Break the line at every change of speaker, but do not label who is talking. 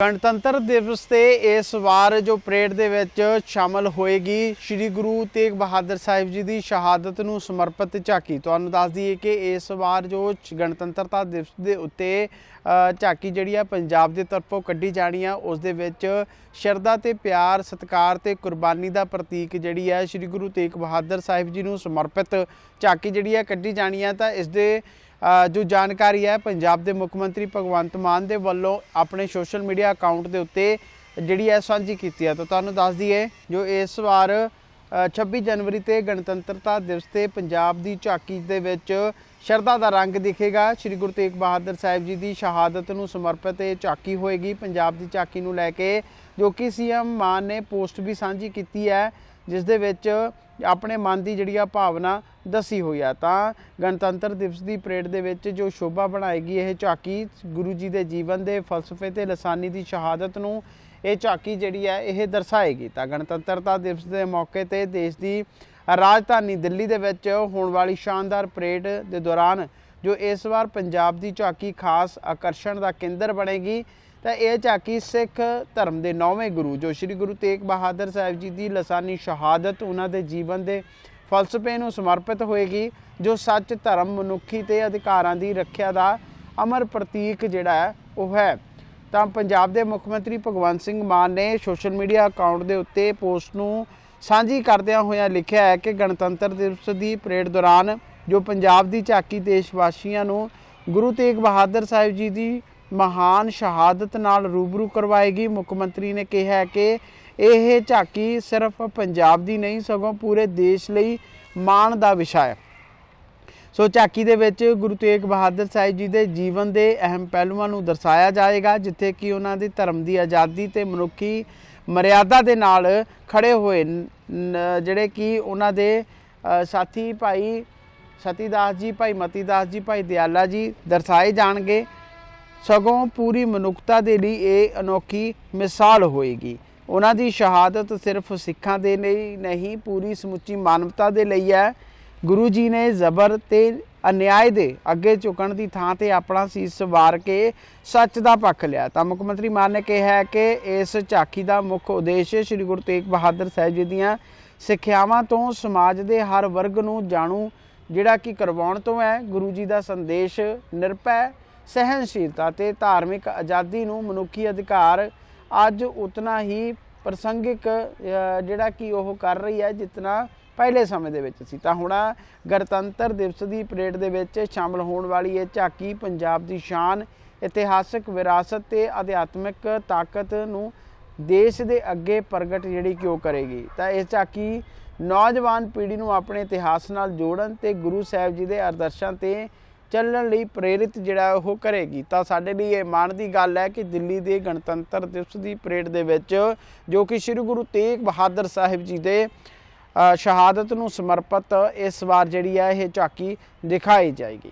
ਗਣਤੰਤਰ ਦਿਵਸ ਤੇ ਇਸ ਵਾਰ ਜੋ ਪਰੇਡ ਦੇ ਵਿੱਚ ਸ਼ਾਮਲ ਹੋਏਗੀ, ਸ੍ਰੀ ਗੁਰੂ ਤੇਗ ਬਹਾਦਰ ਸਾਹਿਬ ਜੀ ਦੀ ਸ਼ਹਾਦਤ ਨੂੰ ਸਮਰਪਿਤ ਝਾਕੀ। ਤੁਹਾਨੂੰ ਦੱਸ ਦਈਏ ਕਿ ਇਸ ਵਾਰ ਜੋ ਗਣਤੰਤਰਤਾ ਦਿਵਸ ਦੇ ਉੱਤੇ ਝਾਕੀ ਜਿਹੜੀ ਆ ਪੰਜਾਬ ਦੇ ਤਰਫੋਂ ਕੱਢੀ ਜਾਣੀ ਆ, ਉਸ ਦੇ ਵਿੱਚ ਸ਼ਰਧਾ ਤੇ ਪਿਆਰ, ਸਤਿਕਾਰ ਤੇ ਕੁਰਬਾਨੀ ਦਾ ਪ੍ਰਤੀਕ ਜਿਹੜੀ ਆ ਸ੍ਰੀ ਗੁਰੂ ਤੇਗ ਬਹਾਦਰ ਸਾਹਿਬ ਜੀ ਨੂੰ ਸਮਰਪਿਤ ਝਾਕੀ ਜਿਹੜੀ ਆ ਕੱਢੀ ਜਾਣੀ ਆ। ਤਾਂ ਇਸ ਦੇ ਜੋ ਜਾਣਕਾਰੀ ਹੈ ਪੰਜਾਬ ਦੇ ਮੁੱਖ ਮੰਤਰੀ ਭਗਵੰਤ ਮਾਨ ਦੇ ਵੱਲੋਂ ਆਪਣੇ ਸੋਸ਼ਲ ਮੀਡੀਆ ਅਕਾਊਂਟ ਦੇ ਉੱਤੇ ਜਿਹੜੀ ਹੈ ਸਾਂਝੀ ਕੀਤੀ ਹੈ। ਤਾਂ ਤੁਹਾਨੂੰ ਦੱਸ ਦਈਏ ਜੋ ਇਸ ਵਾਰ ਅ, 26 ਜਨਵਰੀ ਤੇ ਗਣਤੰਤਰਤਾ ਦਿਵਸ ਤੇ ਪੰਜਾਬ ਦੀ ਝਾਕੀ ਦੇ ਵਿੱਚ ਸ਼ਰਧਾ ਦਾ ਰੰਗ ਦਿਖੇਗਾ। ਸ੍ਰੀ ਗੁਰੂ ਤੇਗ ਬਹਾਦਰ ਸਾਹਿਬ ਜੀ ਦੀ ਸ਼ਹਾਦਤ ਨੂੰ ਸਮਰਪਿਤ ਇਹ ਝਾਕੀ ਹੋਏਗੀ। ਪੰਜਾਬ ਦੀ ਝਾਕੀ ਨੂੰ ਲੈ ਕੇ ਜੋ ਕਿ ਸੀਐਮ ਮਾਨ ਨੇ ਪੋਸਟ ਵੀ ਸਾਂਝੀ ਕੀਤੀ ਹੈ ਜਿਸ ਦੇ ਵਿੱਚ ਆਪਣੇ ਮਨ ਦੀ ਜਿਹੜੀ ਆ ਭਾਵਨਾ ਦੱਸੀ ਹੋਈ ਆ। ਤਾਂ ਗਣਤੰਤਰ ਦਿਵਸ ਦੀ ਪਰੇਡ ਦੇ ਵਿੱਚ ਜੋ ਸ਼ੋਭਾ ਬਣਾਏਗੀ, ਇਹ ਝਾਕੀ ਗੁਰੂ ਜੀ ਦੇ ਜੀਵਨ ਦੇ ਫਲਸਫੇ ਤੇ ਲਸਾਨੀ ਦੀ ਸ਼ਹਾਦਤ ਨੂੰ ਇਹ ਝਾਕੀ ਜਿਹੜੀ ਹੈ ਇਹ ਦਰਸਾਏਗੀ। ਤਾਂ ਗਣਤੰਤਰਤਾ ਦਿਵਸ ਦੇ ਮੌਕੇ ਤੇ ਦੇਸ਼ ਦੀ ਰਾਜਧਾਨੀ ਦਿੱਲੀ ਦੇ ਵਿੱਚ ਹੋਣ ਵਾਲੀ ਸ਼ਾਨਦਾਰ ਪਰੇਡ ਦੇ ਦੌਰਾਨ ਜੋ ਇਸ ਵਾਰ ਪੰਜਾਬ ਦੀ ਝਾਕੀ ਖਾਸ ਆਕਰਸ਼ਣ ਦਾ ਕੇਂਦਰ ਬਣੇਗੀ ਤਾਂ ਇਹ ਝਾਕੀ ਸਿੱਖ ਧਰਮ ਦੇ ਨੌਵੇਂ ਗੁਰੂ, ਜੋ ਸ੍ਰੀ ਗੁਰੂ ਤੇਗ ਬਹਾਦਰ ਸਾਹਿਬ ਜੀ ਦੀ ਲਸਾਨੀ ਸ਼ਹਾਦਤ ਉਹਨਾਂ ਦੇ ਜੀਵਨ ਦੇ ਫਲਸਫੇ ਨੂੰ ਸਮਰਪਿਤ ਹੋਏਗੀ, ਜੋ ਸੱਚ, ਧਰਮ, ਮਨੁੱਖੀ ਤੇ ਅਧਿਕਾਰਾਂ ਦੀ ਰੱਖਿਆ ਦਾ ਅਮਰ ਪ੍ਰਤੀਕ ਜਿਹੜਾ ਹੈ, ਉਹ ਹੈ। ਤਾਂ ਪੰਜਾਬ ਦੇ ਮੁੱਖ ਮੰਤਰੀ ਭਗਵੰਤ ਸਿੰਘ ਮਾਨ ਨੇ ਸੋਸ਼ਲ ਮੀਡੀਆ ਅਕਾਊਂਟ ਦੇ ਉੱਤੇ ਪੋਸਟ ਨੂੰ ਸਾਂਝੀ ਕਰਦਿਆਂ ਹੋਇਆਂ ਲਿਖਿਆ ਹੈ ਕਿ ਗਣਤੰਤਰ ਦਿਵਸ ਦੀ ਪਰੇਡ ਦੌਰਾਨ ਜੋ ਪੰਜਾਬ ਦੀ ਝਾਕੀ ਦੇਸ਼ ਵਾਸੀਆਂ ਨੂੰ ਗੁਰੂ ਤੇਗ ਬਹਾਦਰ ਸਾਹਿਬ ਜੀ ਦੀ ਮਹਾਨ ਸ਼ਹਾਦਤ ਨਾਲ ਰੂਬਰੂ ਕਰਵਾਏਗੀ। ਮੁੱਖ ਮੰਤਰੀ ਨੇ ਕਿਹਾ ਕਿ ਇਹ ਝਾਕੀ ਸਿਰਫ ਪੰਜਾਬ ਦੀ ਨਹੀਂ, ਸਗੋਂ ਪੂਰੇ ਦੇਸ਼ ਲਈ ਮਾਣ ਦਾ ਵਿਸ਼ਾ ਹੈ। ਸੋ ਝਾਕੀ ਦੇ ਵਿੱਚ ਗੁਰੂ ਤੇਗ ਬਹਾਦਰ ਸਾਹਿਬ ਜੀ ਦੇ ਜੀਵਨ ਦੇ ਅਹਿਮ ਪਹਿਲੂਆਂ ਨੂੰ ਦਰਸਾਇਆ ਜਾਏਗਾ, ਜਿੱਥੇ ਕਿ ਉਹਨਾਂ ਦੀ ਧਰਮ ਦੀ ਆਜ਼ਾਦੀ ਤੇ ਮਨੁੱਖੀ ਮਰਿਆਦਾ ਦੇ ਨਾਲ ਖੜੇ ਹੋਏ ਜਿਹੜੇ ਕਿ ਉਹਨਾਂ ਦੇ ਸਾਥੀ ਭਾਈ ਸਤੀਦਾਸ ਜੀ, ਭਾਈ ਮਤੀਦਾਸ ਜੀ, ਭਾਈ ਦਿਆਲਾ ਜੀ ਦਰਸਾਏ ਜਾਣਗੇ। ਸਗੋਂ ਪੂਰੀ ਮਨੁੱਖਤਾ ਦੇ ਲਈ ਇਹ ਅਨੋਖੀ ਮਿਸਾਲ ਹੋਏਗੀ। ਉਹਨਾਂ ਦੀ ਸ਼ਹਾਦਤ ਸਿਰਫ ਸਿੱਖਾਂ ਦੇ ਲਈ ਨਹੀਂ, ਪੂਰੀ ਸਮੁੱਚੀ ਮਾਨਵਤਾ ਦੇ ਲਈ ਹੈ। ਗੁਰੂ ਜੀ ਨੇ ਜ਼ਬਰ ਤੇ ਅਨਿਆਏ ਦੇ ਅੱਗੇ ਝੁਕਣ ਦੀ ਥਾਂ ਤੇ ਆਪਣਾ ਸੀਸ ਵਾਰ ਕੇ ਸੱਚ ਦਾ ਪੱਖ ਲਿਆ। ਤਾਂ ਮੁੱਖ ਮੰਤਰੀ ਮਾਨ ਨੇ ਕਿਹਾ ਕਿ ਇਸ ਝਾਕੀ ਦਾ ਮੁੱਖ ਉਦੇਸ਼ ਸ੍ਰੀ ਗੁਰੂ ਤੇਗ ਬਹਾਦਰ ਸਾਹਿਬ ਜੀ ਦੀਆਂ ਸਿੱਖਿਆਵਾਂ ਤੋਂ ਸਮਾਜ ਦੇ ਹਰ ਵਰਗ ਨੂੰ ਜਾਣੂ, ਜਿਹੜਾ ਕਿ ਕਰਵਾਉਣ ਤੋਂ ਹੈ। ਗੁਰੂ ਜੀ ਦਾ ਸੰਦੇਸ਼ ਨਿਰਭੈ ਸਹਿਨਸ਼ੀਲਤਾ ਤੇ ਧਾਰਮਿਕ ਆਜ਼ਾਦੀ ਨੂੰ ਮਨੁੱਖੀ ਅਧਿਕਾਰ ਅੱਜ ਉਤਨਾ ਹੀ ਪ੍ਰਸੰਗਿਕ ਜਿਹੜਾ ਕਿ ਉਹ ਕਰ ਰਹੀ ਹੈ ਜਿਤਨਾ ਪਹਿਲੇ ਸਮੇਂ ਦੇ ਵਿੱਚ ਸੀ। ਤਾਂ ਹੁਣ ਗਣਤੰਤਰ ਦਿਵਸ ਦੀ ਪਰੇਡ ਦੇ ਵਿੱਚ ਸ਼ਾਮਲ ਹੋਣ ਵਾਲੀ ਇਹ ਝਾਕੀ ਪੰਜਾਬ ਦੀ ਸ਼ਾਨ, ਇਤਿਹਾਸਕ ਵਿਰਾਸਤ ਤੇ ਅਧਿਆਤਮਿਕ ਤਾਕਤ ਨੂੰ ਦੇਸ਼ ਦੇ ਅੱਗੇ ਪ੍ਰਗਟ ਜਿਹੜੀ ਕਿ ਉਹ ਕਰੇਗੀ। ਤਾਂ ਇਹ ਝਾਕੀ ਨੌਜਵਾਨ ਪੀੜ੍ਹੀ ਨੂੰ ਆਪਣੇ ਇਤਿਹਾਸ ਨਾਲ ਜੋੜਨ ਤੇ ਗੁਰੂ ਸਾਹਿਬ ਜੀ ਦੇ ਆਦਰਸ਼ਾਂ ਤੇ ਚੱਲਣ ਲਈ ਪ੍ਰੇਰਿਤ ਜਿਹੜਾ ਉਹ ਕਰੇਗੀ। ਤਾਂ ਸਾਡੇ ਲਈ ਇਹ ਮਾਣ ਦੀ ਗੱਲ ਹੈ ਕਿ ਦਿੱਲੀ ਦੇ ਗਣਤੰਤਰ ਦਿਵਸ ਦੀ ਪਰੇਡ ਦੇ ਵਿੱਚ ਜੋ ਕਿ ਸ੍ਰੀ ਗੁਰੂ ਤੇਗ ਬਹਾਦਰ ਸਾਹਿਬ ਜੀ ਦੇ ਸ਼ਹਾਦਤ ਨੂੰ ਸਮਰਪਿਤ ਇਸ ਵਾਰ ਜਿਹੜੀ ਹੈ ਇਹ ਝਾਕੀ ਦਿਖਾਈ ਜਾਏਗੀ।